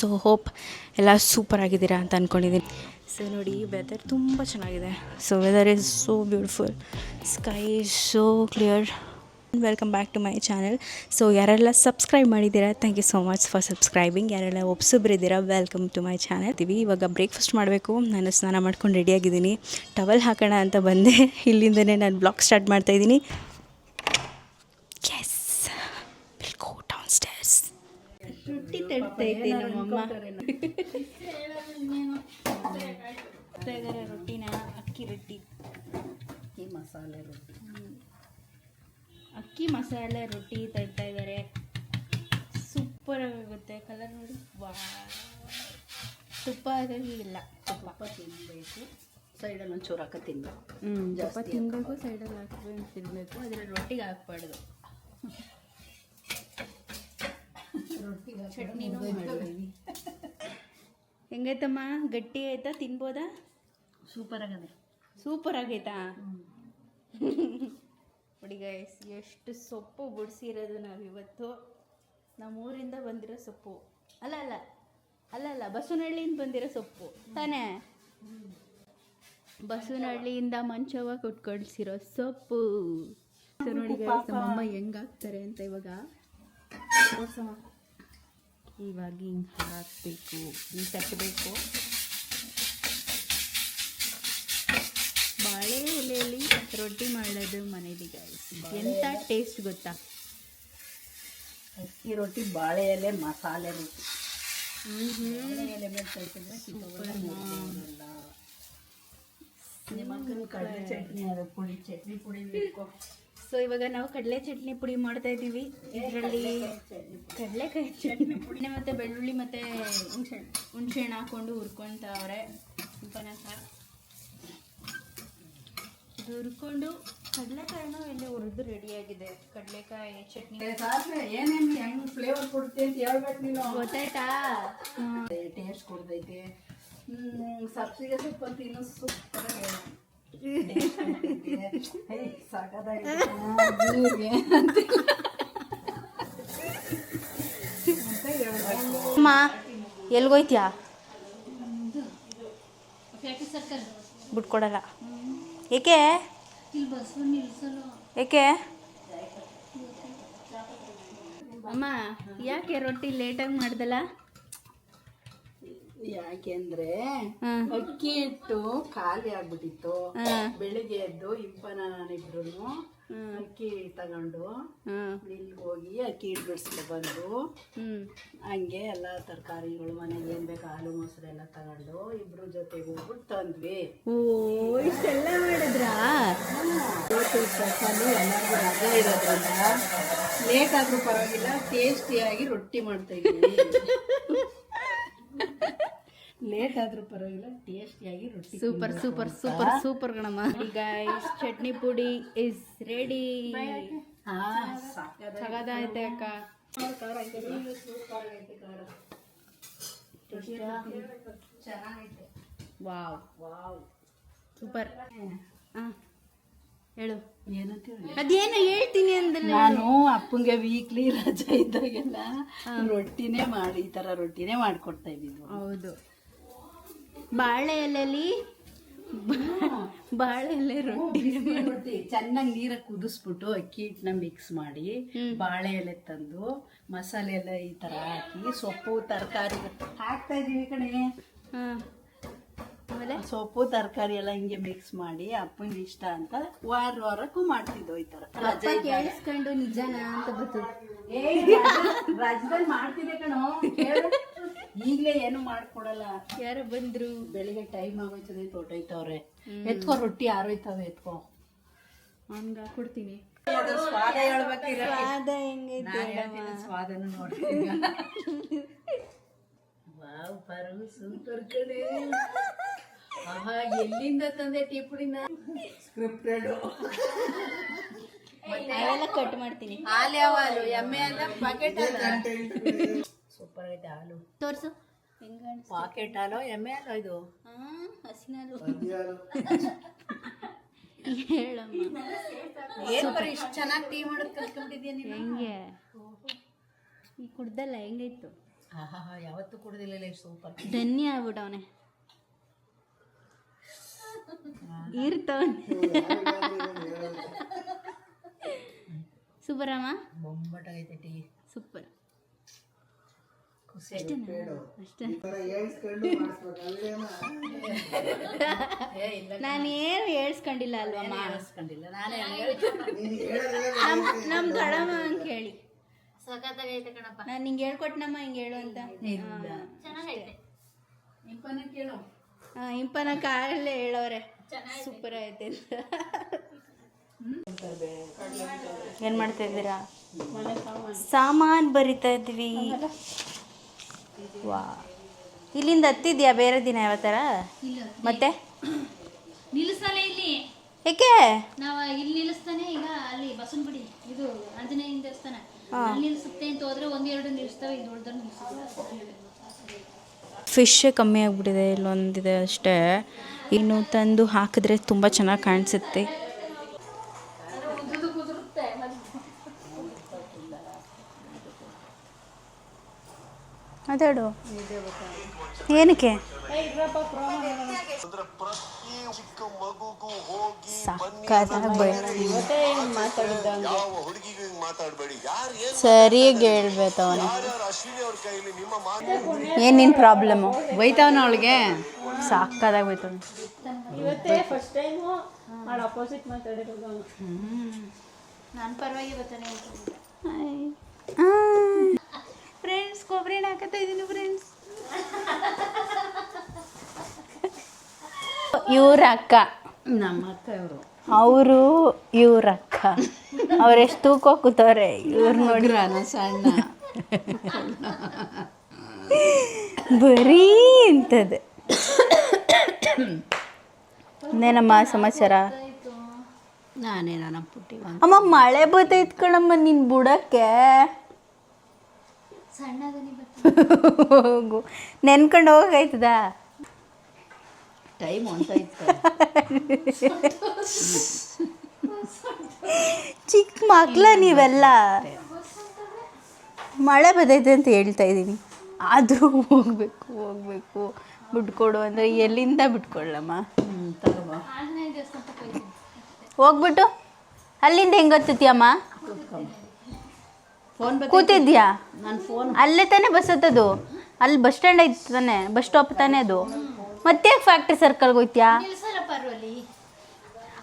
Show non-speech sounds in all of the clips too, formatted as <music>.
So hope ಎಲ್ಲ super ಆಗಿದ್ದೀರಾ ಅಂತ ಅಂದ್ಕೊಂಡಿದ್ದೀನಿ ಸೊ ನೋಡಿ ವೆದರ್ ತುಂಬ ಚೆನ್ನಾಗಿದೆ. So weather is so beautiful sky is so clear welcome back to my channel so ಯಾರೆಲ್ಲ ಸಬ್ಸ್ಕ್ರೈಬ್ ಮಾಡಿದ್ದೀರಾ thank you so much for subscribing ಯಾರೆಲ್ಲ ಒಬ್ಸೊಬ್ರಿದ್ದೀರಾ ವೆಲ್ಕಮ್ ಟು ಮೈ ಚಾನಲ್ ಇದ್ದೀವಿ, ಇವಾಗ ಬ್ರೇಕ್ಫಾಸ್ಟ್ ಮಾಡಬೇಕು. ನಾನು ಸ್ನಾನ ಮಾಡ್ಕೊಂಡು ರೆಡಿಯಾಗಿದ್ದೀನಿ ಟವಲ್ ಹಾಕೋಣ ಅಂತ ಬಂದೆ. ಇಲ್ಲಿಂದನೇ ನಾನು ಬ್ಲಾಗ್ ಸ್ಟಾರ್ಟ್ ಮಾಡ್ತಾಯಿದ್ದೀನಿ ತಡ್ತೈತೆ ನಮ್ಮಮ್ಮ. ರೊಟ್ಟಿನ ಅಕ್ಕಿ ರೊಟ್ಟಿ. ಈ ಮಸಾಲೆ ರೊಟ್ಟಿ. ಅಕ್ಕಿ ಮಸಾಲೆ ರೊಟ್ಟಿ ತಡ್ತಾ ಇದ್ದಾರೆ ಸೂಪರ್ ಆಗುತ್ತೆ ಕಲರ್ ನೋಡಿ. ವಾ ತುಪ್ಪ ಆಗಿ ಇಲ್ಲ. ತುಪ್ಪ ತಿನ್ನಬೇಕು ಸೈಡಲ್ಲಿ ಒಂಚೂರು ಹಾಕ ತಿನ್ನಬೇಕು ಹ್ಞೂ ತುಪ್ಪ ತಿನ್ನಬೇಕು ಸೈಡಲ್ಲಿ ಹಾಕ್ಬೇಕು ತಿನ್ನಬೇಕು ಅದರಲ್ಲಿ ರೊಟ್ಟಿಗೆ ಹಾಕ್ಬಾರ್ದು. ಚಟ್ನಿನೂ ಮಾಡಿದ್ದೀವಿ ಹೆಂಗೈತಮ್ಮ? ಗಟ್ಟಿ ಆಯ್ತಾ? ತಿನ್ಬೋದಾ? ಸೂಪರ್ ಆಗದೆ. ಸೂಪರ್ ಆಗೈತಾ? ಹುಡುಗ ಎಷ್ಟು ಸೊಪ್ಪು ಬಿಡಿಸಿರೋದು ನಾವಿವತ್ತು. ನಮ್ಮೂರಿಂದ ಬಂದಿರೋ ಸೊಪ್ಪು. ಅಲ್ಲ ಅಲ್ಲ. ಅಲ್ಲ ಅಲ್ಲ. ಬಸವನಹಳ್ಳಿಯಿಂದ ಬಂದಿರೋ ಸೊಪ್ಪು. ತಾನೇ? ಬಸವನಹಳ್ಳಿಯಿಂದ ಮಂಚವ ಕೊಟ್ಕೊಳ್ಸಿರೋ ಸೊಪ್ಪು. ನೋಡಿ ನಮ್ಮಮ್ಮ ಹೆಂಗಾಗ್ತಾರೆ ಅಂತ ಇವಾಗ. ಇವಾಗ ಹಿಂಗೆ ಹಾಕಬೇಕು. ಹಿಂಗೆ ತಟ್ಟಬೇಕು ಬಾಳೆ ಎಲೆಯಲ್ಲಿ ರೊಟ್ಟಿ ಮಾಡೋದು ಮನೇಲಿ ಎಂಥ ಟೇಸ್ಟ್ ಗೊತ್ತಾ? ಅಕ್ಕಿ ರೊಟ್ಟಿ ಬಾಳೆ ಎಲೆ ಮಸಾಲೆ ರೊಟ್ಟಿ. ಎಲೆ ಮೇಲೆ ಕಳ್ಸಿದ್ರೆ ನಿಮ್ಮ ಕಡಲೆ ಚಟ್ನಿ ಅದು ಪುಡಿ ಚಟ್ನಿ ಪುಡಿ ಬೇಕು. ಸೊ ಇವಾಗ ನಾವು ಕಡಲೆ ಚಟ್ನಿ ಪುಡಿ ಮಾಡ್ತಾ ಇದ್ದೀವಿ. ಇದರಲ್ಲಿ ಕಡಲೆಕಾಯಿ ಚಟ್ನಿ ಪುಡಿ ಮತ್ತೆ ಬೆಳ್ಳುಳ್ಳಿ ಮತ್ತು ಹುಣ್ಸೆ ಹುಣ್ಸೆ ಹಣ್ಣು ಹಾಕ್ಕೊಂಡು ಹುರ್ಕೊತಾವ್ರೆ ಉಪನಾಸ ಇದು ಹುರ್ಕೊಂಡು ಕಡಲೆಕಾಯಿನೂ ಇಲ್ಲಿ ಹುರಿದು ರೆಡಿಯಾಗಿದೆ ಕಡಲೆಕಾಯಿ ಚಟ್ನಿ. ಏನೇನು ಹೆಂಗ್ ಫ್ಲೇವರ್ ಕೊಡುತ್ತೆ ಅಂತ ಹೇಳ್ಬೇಕು ನೀನು. ಗೊತ್ತಾಯ್ತಾ? ಟೇಸ್ಟ್ ಕೊಡ್ತೈತೆ. ಸಬ್ಸಿಗೆ ಸೊಪ್ಪು ಅಂತ ಇನ್ನೂ ಸೂಪರ್ ಅಮ್ಮ ಎಲ್ಗೋಯ್ತ್ಯಾ? ಬಿಟ್ಕೊಡಲ್ಲ. ಏಕೆ? ಏಕೆ? ಅಮ್ಮ ಯಾಕೆ ರೊಟ್ಟಿ ಲೇಟಾಗಿ ಮಾಡ್ದಲ್ಲ? ಯಾಕೆಂದ್ರೆ. ಅಕ್ಕಿ ಹಿಟ್ಟು ಖಾಲಿ ಆಗ್ಬಿಟ್ಟಿತ್ತು. ಬೆಳಿಗ್ಗೆ ಎದ್ದು ಇಬ್ಬನ ನಾನಿಬ್ರು ಅಕ್ಕಿ ತಗೊಂಡು ಇಲ್ಲಿ ಇಲ್ಲಿಗೆ ಹೋಗಿ ಅಕ್ಕಿ ಹಿಟ್ಟು ಬಿಡಿಸ್ಕೊ ಬಂದು ಹಂಗೆ ಎಲ್ಲ ತರಕಾರಿಗಳು ಮನೆಗೆ ಏನ್ ಬೇಕು ಹಾಲು ಮೊಸರು ಎಲ್ಲ ತಗೊಂಡು ಇಬ್ರು ಜೊತೆಗೆ ಹೋಗ್ಬಿಟ್ಟು ತಂದ್ವಿ. ಓ ಇಷ್ಟೆಲ್ಲ ಮಾಡಿದ್ರಾ? ಇವತ್ತು ಸ್ಪೆಷಲು ಎಲ್ಲರಿಗೂ ರಜೆ ಇರೋದ್ರಿಂದ ಲೇಟ್ ಆದ್ರೂ ಪರವಾಗಿಲ್ಲ ಟೇಸ್ಟಿಯಾಗಿ ರೊಟ್ಟಿ ಮಾಡ್ತಾ ಇದ್ದೀವಿ ಲೇಟ್ ಆದ್ರೂ ಪರವಾಗಿಲ್ಲ ಟೇಸ್ಟಿಯಾಗಿ ರೊಟ್ಟಿ ಸೂಪರ್ ಸೂಪರ್ ಸೂಪರ್ ಸೂಪರ್ ಕಣಮ್ಮ guys chutney pudi is ready ಸಗದೈತೆ ಅಕ್ಕ. ವಾವ್ ವಾವ್ ಸೂಪರ್ ಹಾಂ ಹೇಳಿ. ಅದೇನು ಹೇಳ್ತೀನಿ ಅಂದ್ರೆ ನಾನು ಅಪ್ಪಂಗೆ ವೀಕ್ಲಿ ರಜೆ ಇದ್ದಾಗೆಲ್ಲ ರೊಟ್ಟಿನೇ ಮಾಡಿ ಈ ತರ ರೊಟ್ಟಿನೇ ಮಾಡ್ಕೊಡ್ತಾ ಇದ್ದಿದ್ದು ಹೌದು. ಬಾಳೆ ಎಲೆಲಿ ಬಾಳೆ ಎಲೆ ರೊಟ್ಟಿ. ರೊಟ್ಟಿ ಚೆನ್ನಾಗಿ ನೀರ ಕುದಿಸ್ಬಿಟ್ಟು ಅಕ್ಕಿ ಹಿಟ್ಟನ್ನ ಮಿಕ್ಸ್ ಮಾಡಿ ಬಾಳೆ ಎಲೆ ತಂದು ಮಸಾಲೆ ಎಲ್ಲ ಈ ತರ ಹಾಕಿ ಸೊಪ್ಪು ತರಕಾರಿ ಹಾಕ್ತಾ ಇದೀವಿ ಕಣೆ. ಆಮೇಲೆ? ಸೊಪ್ಪು ತರಕಾರಿ ಎಲ್ಲ ಹಿಂಗೆ ಮಿಕ್ಸ್ ಮಾಡಿ ಅಪ್ಪನ ಇಷ್ಟ ಅಂತ ವಾರ ವಾರಕ್ಕೂ ಮಾಡ್ತಿದ್ದೋ ಈ ತರ. ರಜೆ. ಕೇಳಿಸ್ಕೊಂಡು ನಿಜನಾ ಅಂತ ಬತ್ತು ಏ ರಾಜ್ಯದಲ್ಲಿ ಮಾಡ್ತಿದ್ದೆ ಕಣೋ. ಈಗ್ಲೇ ಏನು ಮಾಡ್ಕೊಡಲ್ಲ. ಯಾರು ಬಂದ್ರು. ಬೆಳಿಗ್ಗೆ ಟೈಮ್ ಆಗೋಯ್ತದೆ ತೋಟೈತವ್ರೆ ಹೊಟ್ಟೋಯ್ತವ್ರೆ ಎತ್ಕೋ ರೊಟ್ಟಿ ಆರೋಯ್ತವೆ ಎತ್ಕೋ. ಹಂಗ ಕೊಡ್ತೀನಿ. ಸ್ವಾದ ಹೇಳ್ಬೇಕಿರ ಅದ ಹೆಂಗೈತೆ ಸ್ವಾದನ ನೋಡ್ತೀನಿ. ವಾವ್ ಪರು ಸೂಪರ್ ಕಡೆ ಆಹಾ ಎಲ್ಲಿಂದ ತಂದೆ ಟೀ ಪುಡಿನ? ಸ್ಕ್ರಿಪ್ಟೆಡ್ ಅವೆಲ್ಲ ಕಟ್ ಮಾಡ್ತೀನಿ. ಹಾಲು ಯಾವ ಹಾಲು ಎಮ್ಮೆ ಅಲ್ಲ ಪಾಕೆಟ್ ಹಾಲು ಸೂಪರ್ ಐತೆ ಹಾಲು. ತೋರಿಸು. ಹೆಂಗ ಪಾಕೆಟ್ ಹಾಲು ಎಮ್ಮೆ ಹಾಲು ಇದು? ಹಾಂ ಹಸಿನಾಲು ಹೇಳಮ್ಮ. ಏನ್ ಬರೀ ಇಷ್ಟು ಚೆನ್ನಾಗಿ ಟೀ ಮಾಡೋದು ಕಲ್ತ್ಕೊಂಡಿದ್ಯಾ ನೀನು? ಹೆಂಗೆ? ಈ ಕುಡ್ದಲ್ಲ ಹೆಂಗಿತ್ತು ಆಹಾ ಯಾವತ್ತೂ ಕುಡ್ದಿಲ್ಲ ಇಷ್ಟು ಸೂಪರ್ ಧನ್ಯ ಆಗ್ಬಿಟ್ಟವನೆ ಇರ್ತವನೆ. ಸೂಪರಮ್ಮ ಬೊಂಬಟಾಗೈತೆ ಟೀ. ಸೂಪರ್ ನಾನು ಏನು ಹೇಳ್ಸ್ಕೊಂಡಿಲ್ಲ ಅಲ್ವಾ ನಾನೇ ನಮ್ ನಮ್ಮ ದೊಡ್ಡಮ್ಮ ಅಂತ ಹೇಳಿ. ಸಖತ್ತಾಗೈತೆ ಕಣಪ್ಪ. ನಾನು ಹಿಂಗೆ ಹೇಳ್ಕೊಟ್ನಮ್ಮ ಹಿಂಗೆ ಹೇಳು ಅಂತ. ಚೆನ್ನಾಗೈತೆ. ನಿಂಪನ ಕೇಳು. ಹಾ, ಇಂಪನ ಕಾಲಲ್ಲೇ ಹೇಳೋರೆ. ಸೂಪರ್ ಐತೆ ಅಂತ. ಏನು ಮಾಡ್ತಾ ಇದ್ದೀರಾ? ಸಾಮಾನು ಬರಿತಾ ಇದ್ವಿ. ವಾ ಇಲ್ಲಿಂದ ಹತ್ತಿದ್ಯಾ ಬೇರೆ ದಿನ ಯಾವತ್ತರ? ಇಲ್ಲ ಮತ್ತೆ? <clears throat> ನಿಲ್ಲಿಸ್ತಾನೆ ಇಲ್ಲಿ. ಏಕೆ? ನಾವು ಇಲ್ಲಿ ನಿಲ್ಲಿಸ್ತಾನೆ ಈಗ ಅಲ್ಲಿ ಬಸವನಗುಡಿ ಇದು ಆಂಜನೇಯ ದೇವಸ್ಥಾನ. ಅಲ್ಲಿ ನಿಲ್ಲಿಸುತ್ತೆ ಅಂತ ಹೋದ್ರೆ ಒಂದೆರಡು ನಿಲ್ಲಿಸ್ತಾವೆ ಇದು ಉಳ್ದ್ರೆ ಫಿಶ್ ಕಮ್ಮಿ ಆಗಿಬಿಟ್ಟಿದೆ ಇಲ್ಲೊಂದಿದೆ ಅಷ್ಟೇ. ಇನ್ನು ತಂದು ಹಾಕಿದ್ರೆ ತುಂಬ ಚೆನ್ನಾಗಿ ಕಾಣಿಸುತ್ತೆ. ಮಾತಾಡು ಏನಕ್ಕೆ? ಸರಿ ಹುಡುಗಿಗೂ ಹಿಂಗ್ ಮಾತಾಡ್ಬೇಡಿ. ಯಾರು ಏನ್ ಸರಿಯಾಗಿ ಹೇಳ್ಬೇಕು ಅವನು ಯಾರ್ಯಾರು ಅಶ್ವಿನಿ ಅವ್ರ ಕೈಲಿ ನಿಮ್ಮ ಮಾತು ಏನು ನಿನ್ನ ಪ್ರಾಬ್ಲಮ್ಮು ಬೈತಾವನ ಅವಳಿಗೆ? ಸಾಕಾದಾಗ ಹೋಯ್ತವನು ನಾನು ಪರವಾಗಿ ಬರ್ತಾನೆ ಕೊಬ್ಬರಿ ಎಣ್ಣೆ ಹಾಕತ್ತಾ ಇದ್ದೀನಿ ಫ್ರೆಂಡ್ಸ್ ಇವ್ರ ಅಕ್ಕ ನಮ್ಮ ಅಕ್ಕ ಇವರು. ಅವರು ಇವ್ರ ಅಕ್ಕ ಅವ್ರೆಷ್ಟು ತೂಕ ಕೂತವ್ರೆ ಇವ್ರು ಸಣ್ಣ. ಬರೀ ಇಂಥದ್ದು. ಇನ್ನೇನಮ್ಮ ಸಮಾಚಾರ? ನಾನೇನ ನಮ್ಮ ಪುಟ್ಟಿ ಅಮ್ಮ ಮಳೆ ಬರ್ತೈತ್ ಕಣಮ್ಮ ನಿನ್ ಬುಡಕ್ಕೆ. ಹೋಗು. ನೆನ್ಕೊಂಡು ಹೋಗಾಯ್ತದ? ಟೈಮ್ ಅಂತ ಚಿಕ್ಕ ಮಕ್ಳ ನೀವೆಲ್ಲ. ಮಳೆ ಬದೈತೆ ಅಂತ ಹೇಳ್ತಾ ಇದ್ದೀನಿ. ಆದರೂ ಹೋಗ್ಬೇಕು ಹೋಗ್ಬೇಕು. ಬಿಟ್ಕೊಡು ಅಂದರೆ ಎಲ್ಲಿಂದ ಬಿಟ್ಕೊಳ್ಳಮ್ಮ? ಹೋಗ್ಬಿಟ್ಟು? ಅಲ್ಲಿಂದ ಹೆಂಗೆ ಫೋನ್ ಕೂತಿದ್ಯಾ? ಫೋನ್ ಅಲ್ಲೇ ತಾನೇ ಬಸ್ ಹತ್ತದು. ಅಲ್ಲಿ ಬಸ್ ಸ್ಟ್ಯಾಂಡ್ ಐತೆ ತಾನೆ ಬಸ್ ಸ್ಟಾಪ್ ತಾನೇ ಅದು. ಮತ್ತೆ ಫ್ಯಾಕ್ಟ್ರಿ ಸರ್ಕಲ್ಗೆ ಹೋಯ್ತ್ಯಾ?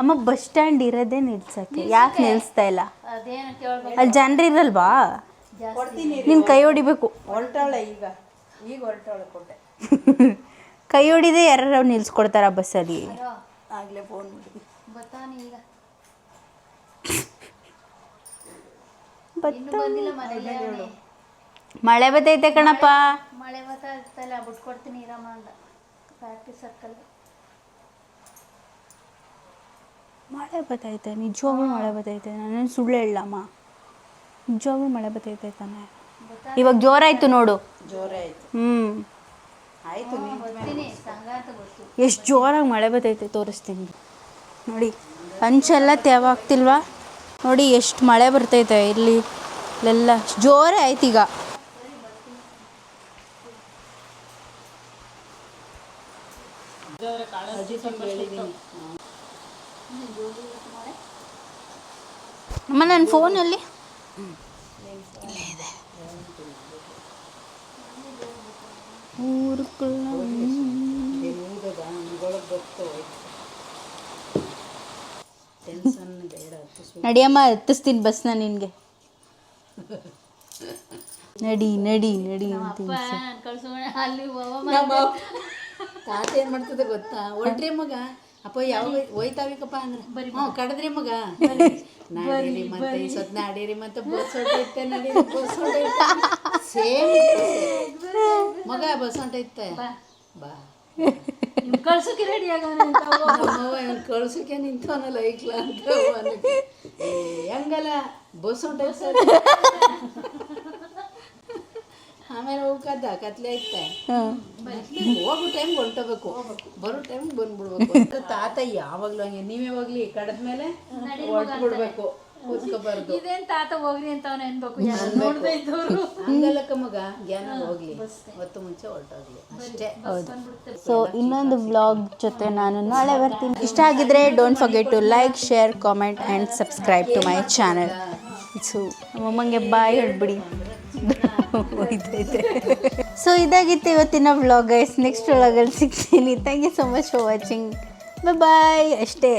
ಅಮ್ಮ ಬಸ್ ಸ್ಟ್ಯಾಂಡ್ ಇರೋದೇ ನಿಲ್ಸಕ್ಕೆ. ಯಾಕೆ ನಿಲ್ಸ್ತಾ ಇಲ್ಲ? ಅಲ್ಲಿ ಜನರು ಇರಲ್ವಾ? ನಿನ್ ಕೈ ಹೊಡಿಬೇಕು. ಹೊರಟಾಳೆ ಈಗ. ಈಗ ಹೊರಟಾಳೆ ಕೊಟ್ಟೆ ಕೈ ಹೊಡಿದೆ ಯಾರು ನಿಲ್ಸ್ಕೊಡ್ತಾರ ಬಸ್ಸಲ್ಲಿ ಆಗಲೇ ಫೋನ್ ಮಾಡಿ. ಬರ್ತಾನೆ ಈಗ. ಬಂದಿಲ್ಲ ಮನೇಲಿ ಮಳೆ ಬತ್ತೈತೆ ಕಣಪ್ಪ. ಮಳೆ ಬತ್ತಲ್ಲ ಬಿಟ್ಕೊಡ್ತೀನಿ ಇರಮ್ಮ ಅಂತ ಫ್ಯಾಕ್ಟ್ರಿ ಸರ್ಕಲ್ ಮಳೆ ಬತ್ತೈತೆ ನಿಜವಾಗ್ಲೂ ಮಳೆ ಬತ್ತೈತೆ. ನಾನು ಸುಳ್ಳು ಹೇಳಮ್ಮ ನಿಜವಾಗ್ಲೂ ಮಳೆ ಬತ್ತೈತೆ ತಾನೆ. ಇವಾಗ ಜೋರಾಯ್ತು ನೋಡು. ಜೋರಾಯ್ತು. ಹ್ಮ್. ಆಯ್ತು ಎಷ್ಟು ಜೋರಾಗಿ ಮಳೆ ಬತ್ತೈತೆ ತೋರಿಸ್ತೀನಿ. ನೋಡಿ ಅಂಚೆಲ್ಲ ತೇವಾಗ್ತಿಲ್ವಾ ನೋಡಿ ಎಷ್ಟು ಮಳೆ ಬರ್ತೈತೆ ಇಲ್ಲಿ. ಇಲ್ಲೆಲ್ಲ. ಜೋರೇ ಆಯ್ತು ಈಗ. ಅಮ್ಮ ನನ್ನ ಫೋನಲ್ಲಿ ಊರುಗಳ ನಡಿಯಮ್ಮ ಹತ್ತಿಸ್ತೀನಿ ಬಸ್ನ ನಿನಗೆ. ನಡಿ ನಡಿ ನಡಿ ಅಂತೀನಿ ಕಳ್ಸೋಣ ಅಲ್ಲಿ ನಮ್ಮ ತಾತ ಏನು ಮಾಡ್ತದೆ ಗೊತ್ತಾ? ಹೊರಟ್ರಿ ಮಗ. ಅಪ್ಪ ಯಾವಾಗ ಹೋಯ್ತಾವಿಕಪ್ಪ ಅಂದ್ರೆ? ಹ್ಞೂ ಕಡದ್ರಿ ಮಗ. ನಾಡೀರಿ ಮತ್ತೆ ಈ ಸತ್ ನಾಡೀರಿ ಮತ್ತೆ ಬಸ್ ಹೊಂಟೈತೆ ನಡಿ ಬಸ್ ಹೊಂಟೈತೆ ಸೇಮ್ ಮಗ ಬಸ್ ಹೊಂಟೈತೆ ಬಾ. ಕಳ್ಸೋಕೆ ರೆಡಿ ಆಗವನ ನಮ್ಮವ್ವ ಇವನು ಕಳ್ಸಕ್ಕೆ ನಿಂತವನಲ್ಲ ಐಕ್ಲ ಅಂತ ಅವನಿಗೆ. ಏ, ಹೆಂಗಲ್ಲ ಬಸ್ ಹೊಂಟೈತೆ ಸರ್. ಆಮೇಲೆ ಹೋಗ್ಕದ್ದ ಕತ್ಲೆ ಐತೆ. ಹೋಗೋ ಟೈಮ್ ಹೊಂಟಬೇಕು ಬರೋ ಟೈಮ್ ಬಂದ್ಬಿಡ್ಬೇಕು ಅಂತ ತಾತ ಯಾವಾಗ್ಲೂ ಹಂಗೆ. ನೀವೇ ಹೋಗ್ಲಿ ಕಡದ್ಮೇಲೆ ಹೊರಟು ಬಿಡ್ಬೇಕು ಕೂತ್ಕೋಬಾರ್ದು. ಇದೇನ್ ತಾತ ಹೋಗ್ರಿ ಅಂತ ಅವನ ಅನ್ಬೇಕು ಯಾರು ನೋಡ್ದೆ ಇದ್ದವ್ರು. ಹಂಗಲ್ಲಕ್ಕ ಮಗ ಜ್ಞಾನ ಹೋಗ್ಲಿ. ಹೊತ್ತು ಮುಂಚೆ ಹೊರಟೋಗ್ಲಿ. ಅಷ್ಟೇ. ಸೊ ಇನ್ನೊಂದು ವ್ಲಾಗ್ ಜೊತೆ ನಾನು ನಾಳೆ ಬರ್ತೀನಿ. ಇಷ್ಟ ಆಗಿದ್ರೆ don't forget to like share comment and subscribe to my channel so ನಮ್ಮಮ್ಮಂಗೆ bye ಹೇಳ್ಬಿಡಿ. ಸೊ ಇದಾಗಿತ್ತು ಇವತ್ತಿನ ವ್ಲಾಗ್ ಗೈಸ್ ನೆಕ್ಸ್ಟ್ ವ್ಲಾಗಲ್ಲಿ ಸಿಗ್ತೀನಿ. Thank you so much for watching bye ಅಷ್ಟೇ.